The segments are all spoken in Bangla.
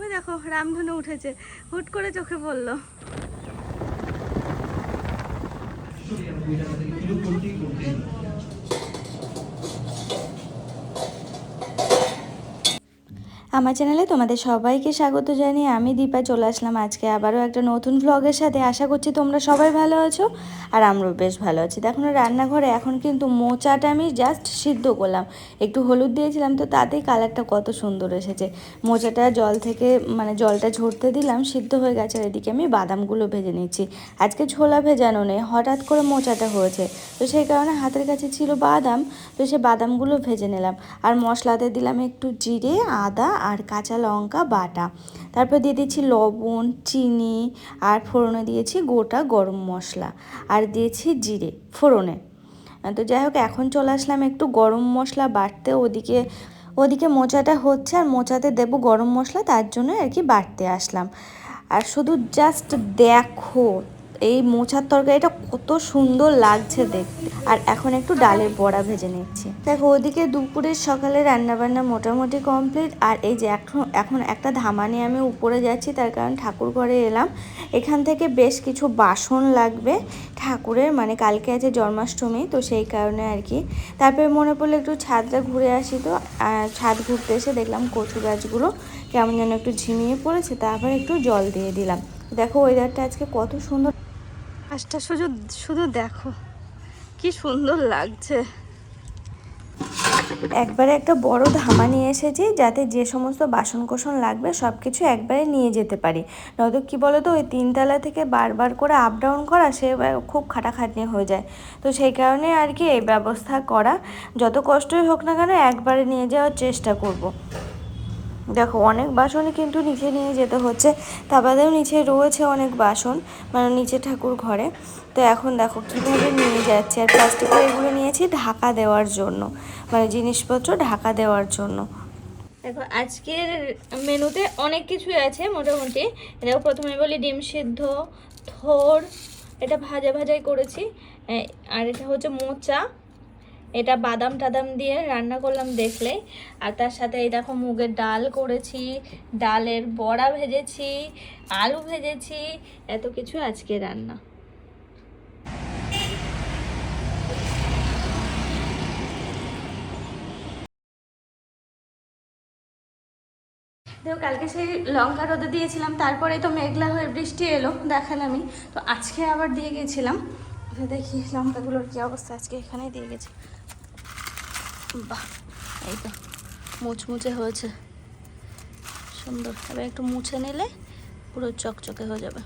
ওই দেখো রামধনু উঠেছে। হুট করে চোখে পড়ল। আমার চ্যানেলে তোমাদের সবাইকে স্বাগত জানিয়ে আমি দীপা চলে আসলাম আজকে আবারও একটা নতুন ভ্লগের সাথে। আশা করছি তোমরা সবাই ভালো আছো আর আমরাও বেশ ভালো আছি। দেখো রান্নাঘরে এখন কিন্তু মোচাটা আমি জাস্ট সিদ্ধ করলাম। একটু হলুদ দিয়েছিলাম তো তাতেই কালারটা কত সুন্দর এসেছে। মোচাটা জল থেকে মানে জলটা ঝরতে দিলাম, সিদ্ধ হয়ে গেছে আর এদিকে আমি বাদামগুলো ভেজে নিচ্ছি। আজকে ছোলা ভেজানো নেই, হঠাৎ করে মোচাটা হয়েছে। তো সেই কারণে হাতের কাছে ছিল বাদাম, তো সে বাদামগুলো ভেজে নিলাম। আর মশলাতে দিলাম একটু জিরে, আদা আর কাঁচা লঙ্কা বাটা। তারপর দিয়ে দিচ্ছি লবণ, চিনি আর ফোড়নে দিয়েছি গোটা গরম মশলা আর দিয়েছি জিরে ফোড়নে। তো যাই হোক, এখন চলে আসলাম একটু গরম মশলা বাটতে ওদিকে ওদিকে মোচাটা হচ্ছে আর মোচাতে দেবো গরম মশলা, তার জন্য আর কি বাটতে আসলাম। আর শুধু জাস্ট দেখো এই মোচার তরকারিটা কত সুন্দর লাগছে দেখতে। আর এখন একটু ডালের বড়া ভেজে নিচ্ছি। দেখো, ওদিকে দুপুরের সকালে রান্নাবান্না মোটামুটি কমপ্লিট আর এই যে এখন এখন একটা ধামা নিয়ে আমি উপরে যাচ্ছি, তার কারণ ঠাকুর ঘরে এলাম। এখান থেকে বেশ কিছু বাসন লাগবে ঠাকুরের মানে কালকে আছে জন্মাষ্টমী, তো সেই কারণে আর কি। তারপরে মনে পড়ল একটু ছাদটা ঘুরে আসি তো। ছাদ ঘুরতে এসে দেখলাম কচু গাছগুলো কেমন যেন একটু ঝিমিয়ে পড়েছে, তারপর একটু জল দিয়ে দিলাম। দেখো ওয়েদারটা আজকে কত সুন্দর। গাছটা শুধু শুধু দেখো। কি সুন্দর লাগছে। একবারে একটা বড় ধামা নিয়ে এসেছি, যাতে যে সমস্ত বাসন কোসন লাগবে সব কিছু একবারে নিয়ে যেতে পারি। নয়তো কী বলো তো ওই তিনতলা থেকে বারবার করে আপ ডাউন করা, সে খুব খাটাখাটনি হয়ে যায়। তো সেই কারণে আর কি এই ব্যবস্থা করা, যত কষ্টই হোক না কেন একবারে নিয়ে যাওয়ার চেষ্টা করব। দেখো, অনেক বাসনই কিন্তু নিচে নিয়ে যেতে হচ্ছে। তা বাদেও নিচে রয়েছে অনেক বাসন মানে নিচে ঠাকুর ঘরে। তো এখন দেখো, কীভাবে নিয়ে যাচ্ছে? আর প্লাস্টিকের এগুলো নিয়েছি ঢাকা দেওয়ার জন্য মানে জিনিসপত্র ঢাকা দেওয়ার জন্য। দেখো, আজকের মেনুতে অনেক কিছুই আছে মোটামুটি। দেখো প্রথমে বলি ডিম সিদ্ধ, থোর, এটা ভাজা ভাজাই করেছি। আর এটা হচ্ছে মোচা। এটা বাদাম টাদাম দিয়ে রান্না করলাম দেখলে। আর তার সাথে এই দেখো মুগের ডাল করেছি, ডালের বড়া ভেজেছি, আলু ভেজেছি, এত কিছু আজকে রান্না। দেখো, কালকে সেই লঙ্কা রোদে দিয়েছিলাম তারপরে তো মেঘলা হয়ে বৃষ্টি এলো, দেখালামই। তো আজকে আবার দিয়ে গেছিলাম। দেখি লঙ্কাগুলোর কি অবস্থা। আজকে এখানেই দিয়ে গেছি। বাহ, এই তো মুচমুচে হয়েছে। সুন্দর, এবার একটু মুছে নিলে পুরো চকচকে হয়ে যাবে।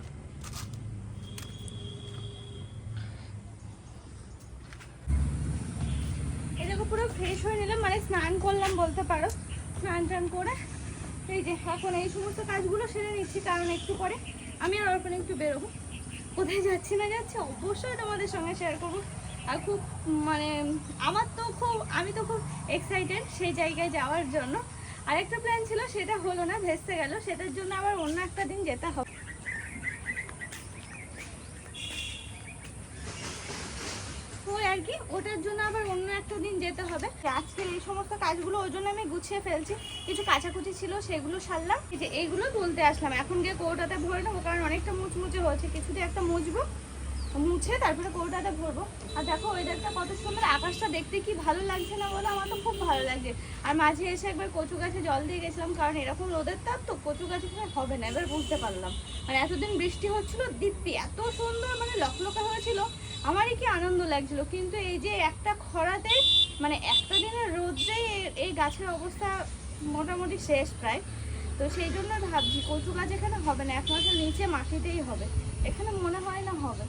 দেখো, পুরো ফ্রেশ হয়ে নিলাম মানে স্নান করলাম বলতে পারো। স্নান টান করে এই যে, এখন এই সমস্ত কাজগুলো সেরে নিচ্ছি, কারণ একটু পরে আমি আর অর্পণে একটু বেরোবো। কোথায় যাচ্ছি না যাচ্ছি, অবশ্যই তোমাদের সঙ্গে শেয়ার করব। আর খুব মানে আমার তো খুব, আমি তো খুব এক্সাইটেড সেই জায়গায় যাওয়ার জন্য। আরেকটা প্ল্যান ছিল, সেটা হলো না, ভেস্তে গেল। সেটার জন্য আবার অন্য একটা দিন যেতে হবে ওই আর কি ওটার জন্য আবার অন্য একটা দিন যেতে হবে। আজকে এই সমস্ত কাজগুলো ওই জন্য আমি গুছিয়ে ফেলছি। কিছু কাচাকুচি ছিল, সেগুলো সারলাম। যে এইগুলো তুলতে আসলাম। এখন গিয়ে কৌটাতে ভরে নেব, কারণ অনেকটা মুচমুচে হয়েছে। কিছুতে একটা মুছবো মুছে তারপরে কৌটাতে ভরবো আর দেখো ওয়েদারটা কত সুন্দর, আকাশটা দেখতে কি ভালো লাগছে না বলে? আমার তো খুব ভালো লাগছে আর মাঝে এসে একবার কচু গাছে জল দিয়ে গেছিলাম, কারণ এরকম রোদের তাপ তো কচু গাছে হবে না, এবার বুঝতে পারলাম। মানে এতদিন বৃষ্টি হচ্ছিল, দিব্যি, এত সুন্দর মানে লকলকা হয়েছিল, আমারই কি আনন্দ লাগছিল। কিন্তু এই যে একটা খরাতে মানে একটা দিনের এ- এই গাছের অবস্থা মোটামুটি শেষ প্রায়। তো সেই জন্য ভাবছি কচু গাছ এখানে হবে না, একমাত্র নিচে মাটিতেই হবে। এখানে মনে হয় না হবে।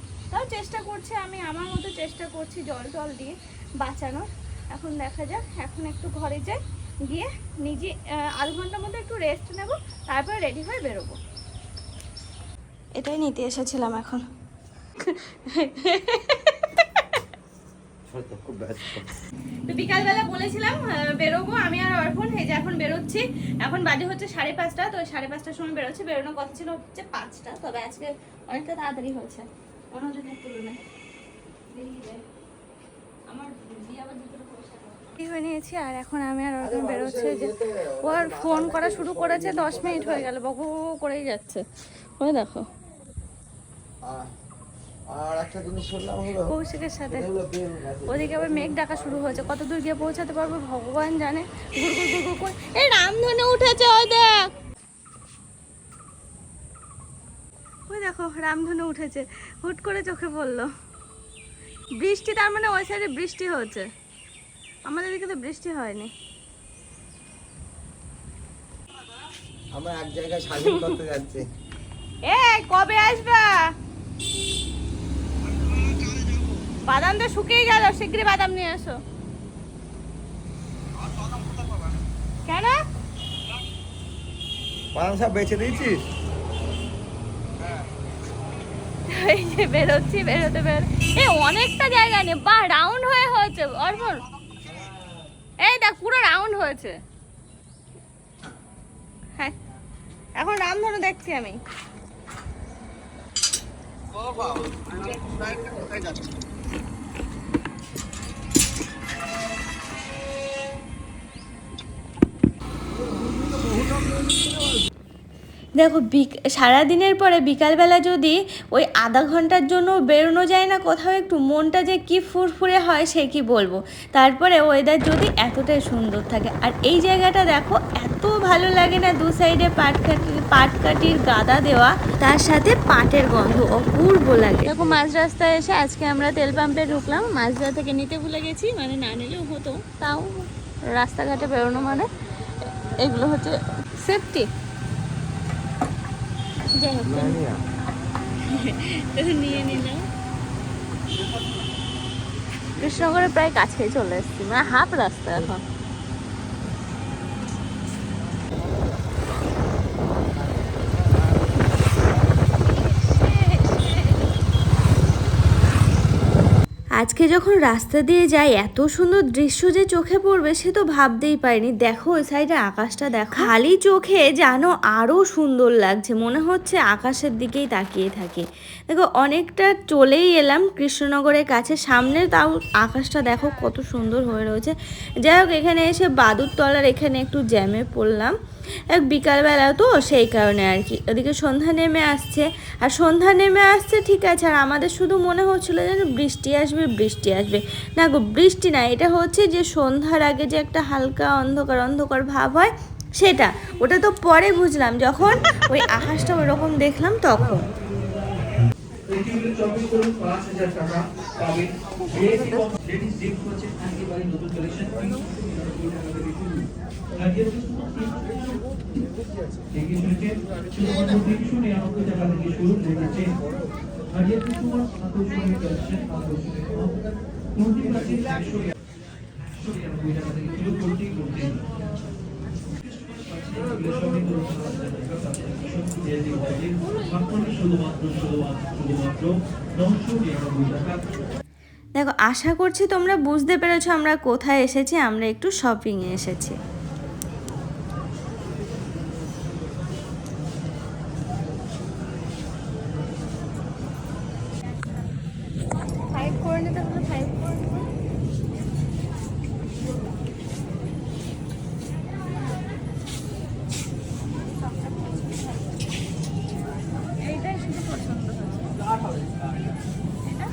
চেষ্টা করছে আমি আমার মতো চেষ্টা করছি জল টল দিয়ে বাঁচানোর এখন দেখা যাক এখন একটু ঘরে যাই গিয়ে নিজে আধ ঘণ্টার মধ্যে একটু রেস্ট নেব তারপরে রেডি হয়ে বেরোবো। এটাই নিতে এসেছিলাম এখন। তো বিকালবেলা বলেছিলাম বেরোবো আমি আর অর্পণ এই যে এখন বেরোচ্ছি। এখন বাজে হচ্ছে সাড়ে পাঁচটা তো সাড়ে পাঁচটার সময় বেরোচ্ছি। বেরোনোর কথা ছিল হচ্ছে পাঁচটা তবে আজকে অনেকটা তাড়াতাড়ি হয়েছে। অন্য তুলনায় আমার আবার দুপুরে পয়সা দেয়। রেডি হয়ে নিয়েছি আর এখন আমি আর ওরকম বেরোচ্ছে যে ও আর ফোন করা শুরু করেছে দশ মিনিট হয়ে গেল বকু বকু করেই যাচ্ছে। ওই দেখো। কৌশিকের সাথে। ওদিকে আবার মেঘ ডাকা শুরু হয়েছে কত দূর গিয়ে পৌঁছাতে পারব ভগবান জানে। গুড় গুড় গুড় গুড় এই রামধনু উঠেছে ওই দেখ ওই দেখো রামধনু উঠেছে। হুট করে চোখে পড়ল। বৃষ্টি তার মানে ওই সাইডে বৃষ্টি হচ্ছে। আমাদের দিকে তো বৃষ্টি হয়নি। আমরা এক জায়গায় স্বাধীন করতে যাচ্ছি। এই কবে আসবা? বাদাম তো শুকিয়ে গেল শিগগিরই বাদাম নিয়ে এসো। কেন? বাদাম সব বেছে দিয়েছিস? এই বেরোচ্ছি, বেরোতে বের এ, অনেকটা জায়গা নিয়ে বা রাউন্ড হয়ে হয়েছে অর্পণ এই দেখ, পুরো রাউন্ড হয়েছে। হ্যাঁ এখন রামধনু দেখছি আমি। দেখো বিক, সারাদিনের পরে বিকালবেলা যদি ওই আধা ঘণ্টার জন্য বেরোনো যায় না কোথাও একটু, মনটা যে কি ফুরফুরে হয় সে কি বলব? তারপরে ওয়েদার যদি এতটাই সুন্দর থাকে। আর এই জায়গাটা দেখো, এত ভালো লাগে না দু সাইডে পাটকাঠি পাটকাঠির গাদা দেওয়া। তার সাথে পাটের গন্ধ অপূর্ব লাগে। দেখো মাঝ রাস্তায় এসে আজকে আমরা তেল পাম্পে ঢুকলাম। মাঝরা থেকে নিতে ভুলে গেছি মানে না নিলেও হতো। তাও রাস্তাঘাটে বেরোনো মানে এগুলো হচ্ছে সেফটি যাই হোক নিয়ে নিলাম কৃষ্ণনগরের প্রায় কাছে চলে এসেছি মানে হাফ রাস্তা এখন। আজকে যখন রাস্তা দিয়ে যাই, এত সুন্দর দৃশ্য যে চোখে পড়বে সে তো ভাবতেই পারিনি। দেখো, ওই সাইডে আকাশটা দেখো। খালি চোখে যেন আরও সুন্দর লাগছে। মনে হচ্ছে আকাশের দিকেই তাকিয়ে থাকি। দেখো, অনেকটা চলেই এলাম কৃষ্ণনগরের কাছে। সামনে তাও আকাশটা দেখো, কত সুন্দর হয়ে রয়েছে। যাই হোক, এখানে এসে বাদুর তলার এখানে একটু জ্যামে পড়লাম। বিকালবেলা তো, সেই কারণে আর কি। ওদিকে সন্ধ্যা নেমে আসছে। আর সন্ধ্যা নেমে আসছে, ঠিক আছে, আর আমাদের শুধু মনে হচ্ছিল যেন বৃষ্টি আসবে বৃষ্টি আসবে। না গো, বৃষ্টি না, এটা হচ্ছে যে সন্ধ্যার আগে যে একটা হালকা অন্ধকার অন্ধকার ভাব হয়, সেটা। ওটা তো পরে বুঝলাম, যখন ওই আকাশটা ওরকম দেখলাম, তখন। এটিগুলো চব্বিশ করুন, পাঁচ হাজার টাকা পাবেন। লেডিস গিফট হচ্ছে একেবারে নতুন কালেকশন তিনশো নিরানব্বই টাকা থেকে শুরু রেখেছেন হাজিয়া কুসুমার আকর্ষণীয় কালেকশন আকর্ষণীয় কুর্তি প্রাচীন একশো নিরানব্বই টাকা থেকে শুরু কুর্তি কুর্তি দেখো আশা করছি তোমরা বুঝতে পেরেছ আমরা কোথায় এসেছি আমরা একটু শপিং এ এসেছি ফাইভ করে নিতে হলে ফাইভ করে নেব। এইটাই শুধু পছন্দ হচ্ছে এটা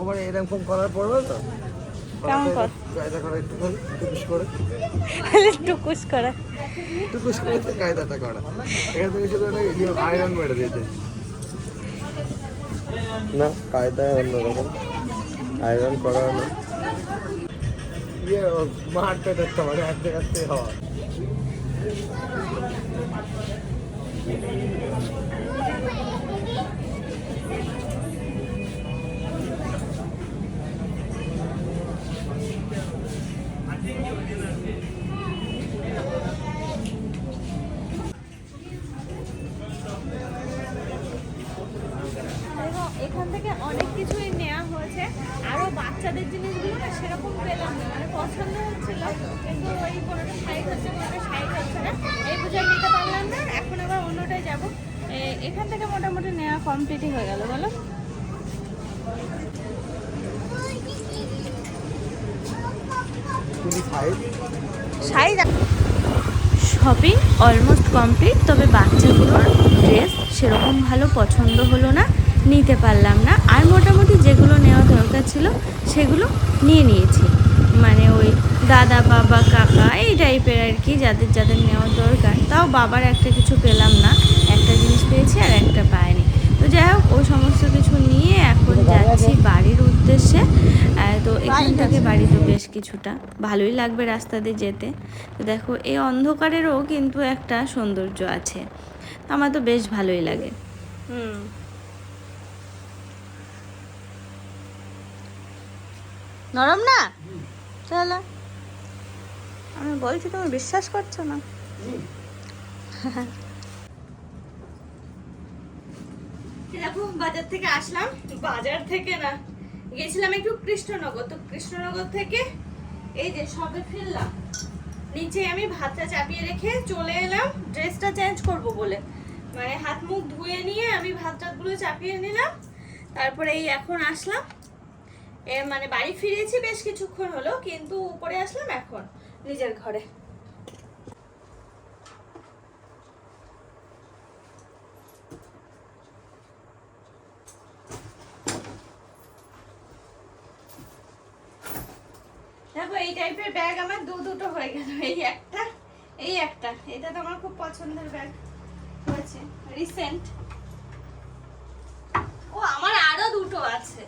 ওবার এরকম করার পড়বে তো কেমন কর? কায়দা করা একটু টুকুস করে। টুকুস করে। টুকুস করে কায়দাটা করা। এখান থেকে শুধু আয়রন মেরে দিয়েছে। না কায়দায় অন্যরকম। আয়রন করা হলো। মারতে দেখতে পারে এক জায়গার থেকে হওয়া। এখান থেকে মোটামুটি নেওয়া কমপ্লিটই হয়ে গেল বলো। শপিং অলমোস্ট কমপ্লিট তবে বাচ্চাগুলোর ড্রেস সেরকম ভালো পছন্দ হলো না নিতে পারলাম না। আর মোটামুটি যেগুলো নেওয়া দরকার ছিল সেগুলো নিয়ে নিয়েছি। মানে ওই দাদা, বাবা, কাকা এই টাইপের আর কি যাদের যাদের নেওয়া দরকার। তাও বাবার একটা কিছু পেলাম না, একটা জিনিস পেয়েছি আর একটা পাইনি। তো যাই হোক ওই সমস্ত কিছু নিয়ে এখন যাচ্ছি বাড়ির উদ্দেশ্যে। তো এখান থেকে বাড়ি তো বেশ কিছুটা। ভালোই লাগবে রাস্তা দিয়ে যেতে। তো দেখো, এই অন্ধকারেরও কিন্তু একটা সৌন্দর্য আছে। আমার তো বেশ ভালোই লাগে। হুম। নরম না? চলো আমি বলছি তুমি বিশ্বাস করছ না? দেখো বাজার থেকে আসলাম বাজার থেকে না গেছিলাম একটু কৃষ্ণনগর তো কৃষ্ণনগর থেকে এই যে সবে ফিরলাম নিচে আমি ভাতটা চাপিয়ে রেখে চলে এলাম ড্রেসটা চেঞ্জ করব বলে। মানে হাত মুখ ধুয়ে নিয়ে আমি ভাত টাতগুলো চাপিয়ে নিলাম তারপরে এই এখন আসলাম এ মানে বাড়ি ফিরেছি বেশ কিছুক্ষণ হলো, কিন্তু উপরে আসলাম এখন, নিজের ঘরে। দেখো, এই টাইপের ব্যাগ আমার দু দুটো হয়ে গেল, এই একটা এই একটা, এটা তো আমার খুব পছন্দের ব্যাগ হয়েছে রিসেন্ট ও, আমার আরও দুটো আছে।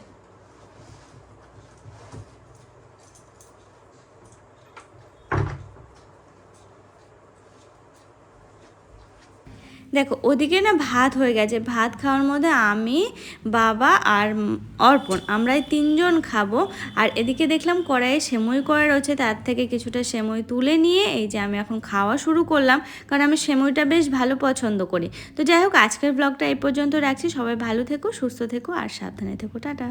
দেখো, ওদিকে না ভাত হয়ে গেছে। ভাত খাওয়ার মধ্যে আমি, বাবা আর অর্পণ, আমরাই তিনজন খাব। আর এদিকে দেখলাম কড়াইয়ে সেমই করা রয়েছে, তার থেকে কিছুটা সেমই তুলে নিয়ে এই যে আমি এখন খাওয়া শুরু করলাম, কারণ আমি সেমইটা বেশ ভালো পছন্দ করি। তো যাই হোক, আজকের ব্লগটা এই পর্যন্ত রাখছি। সবাই ভালো থেকো, সুস্থ থেকো, আর সাবধানে থেকো। টাটা।